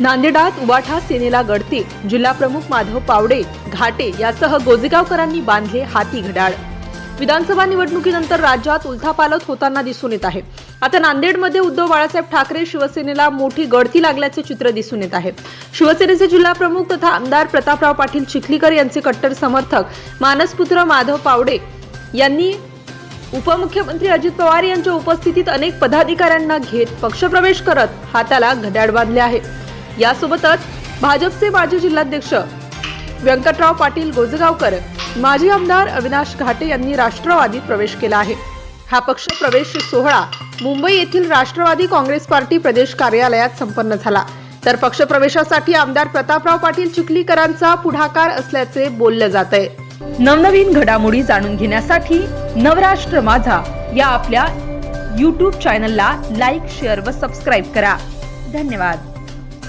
नांदेडात उबाठा सेनेला गडते जिल्हाप्रमुख माधव पावडे घाटे यासह गोजेगावकरांनी बांधले हाती घड्याळ. विधानसभा निवडणुकीनंतर राज्यात उलथापालथ होताना दिसून येत आहे. आता नांदेडमध्ये उद्धव बाळासाहेब ठाकरे शिवसेनेला मोठी गळती लागल्याचे चित्र दिसून येत आहे. शिवसेनेचे जिल्हाप्रमुख तथा आमदार प्रतापराव पाटील चिखलीकर यांचे कट्टर समर्थक मानसपुत्र माधव पावडे यांनी उपमुख्यमंत्री अजित पवार यांच्या उपस्थितीत अनेक पदाधिकाऱ्यांना घेत पक्षप्रवेश करत हाताला घड्याळ बांधले आहे. यासोबतच भाजपचे माजी जिल्हाध्यक्ष व्यंकटराव पाटील गोजगावकर माजी आमदार अविनाश घाटे यांनी राष्ट्रवादीत प्रवेश केला आहे. हा पक्ष प्रवेश सोहळा मुंबई येथील राष्ट्रवादी काँग्रेस पार्टी प्रदेश कार्यालयात संपन्न झाला. तर पक्षप्रवेशासाठी आमदार प्रतापराव पाटील चिखलीकरांचा पुढाकार असल्याचे बोललं जात आहे नवनवीन घडामोडी जाणून घेण्यासाठी नवराष्ट्र माझा या आपल्या यूट्यूब चॅनलला लाईक शेअर व सबस्क्राईब करा. धन्यवाद.